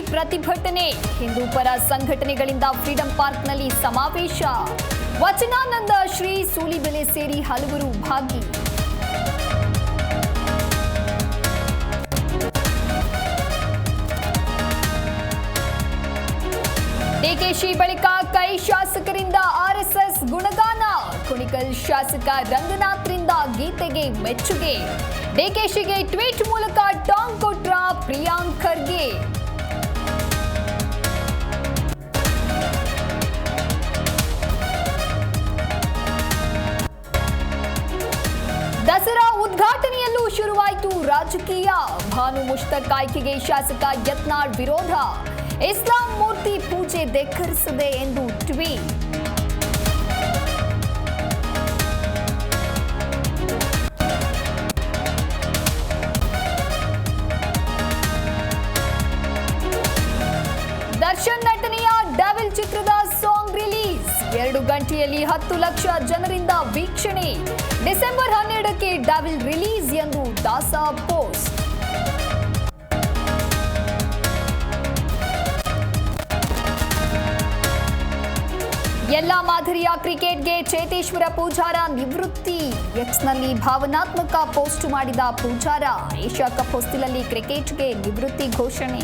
ಪ್ರತಿಭಟನೆ. ಹಿಂದೂ ಪರ ಸಂಘಟನೆಗಳಿಂದ ಫ್ರೀಡಂ ಪಾರ್ಕ್ನಲ್ಲಿ ಸಮಾವೇಶ. ವಚನಾನಂದ ಶ್ರೀ ಸೂಲಿಬೆಲೆ ಸೇರಿ ಹಲವರು ಭಾಗಿ. ಡಿಕೆಶಿ ಬಳಿಕ ಕೈ ಶಾಸಕರಿಂದ ಆರ್ಎಸ್ಎಸ್ ಗುಣಗಾನ. ಕುಣಿಕಲ್ ಶಾಸಕ ರಂಗನಾಥ್ರಿಂದ ಗೀತೆಗೆ ಮೆಚ್ಚುಗೆ. ಡಿಕೆಶಿಗೆ ಟ್ವೀಟ್ ಮೂಲಕ ಟಾಂಗ್ ಕೊಟ್ರ ದಸರಾ ಉದ್ಘಾಟನೆಯಲ್ಲೂ ಶುರುವಾಯಿತು ರಾಜಕೀಯ. ಭಾನು ಮುಷ್ತಕ್ ಆಯ್ಕೆಗೆ ಶಾಸಕ ಯತ್ನಾಳ್ ವಿರೋಧ. ಇಸ್ಲಾಂ ಮೂರ್ತಿ ಪೂಜೆ ಧಿಕ್ಕರಿಸದೆ ಎಂದು ಟ್ವೀಟ್. ಎರಡು ಗಂಟೆಯಲ್ಲಿ ಹತ್ತು ಲಕ್ಷ ಜನರಿಂದ ವೀಕ್ಷಣೆ. ಡಿಸೆಂಬರ್ ಹನ್ನೆರಡಕ್ಕೆ ಡಬಲ್ ರಿಲೀಸ್ ಎಂದು ದಾಸ ಪೋಸ್ಟ್. ಎಲ್ಲ ಮಾದರಿಯ ಕ್ರಿಕೆಟ್ಗೆ ಚೇತೇಶ್ವರ ಪೂಜಾರ ನಿವೃತ್ತಿ. ಎಕ್ಸ್ನಲ್ಲಿ ಭಾವನಾತ್ಮಕ ಪೋಸ್ಟ್ ಮಾಡಿದ ಪೂಜಾರ. ಏಷ್ಯಾ ಕಪ್ ಹೊಸ್ತಿಲಲ್ಲಿ ಕ್ರಿಕೆಟ್ಗೆ ನಿವೃತ್ತಿ ಘೋಷಣೆ.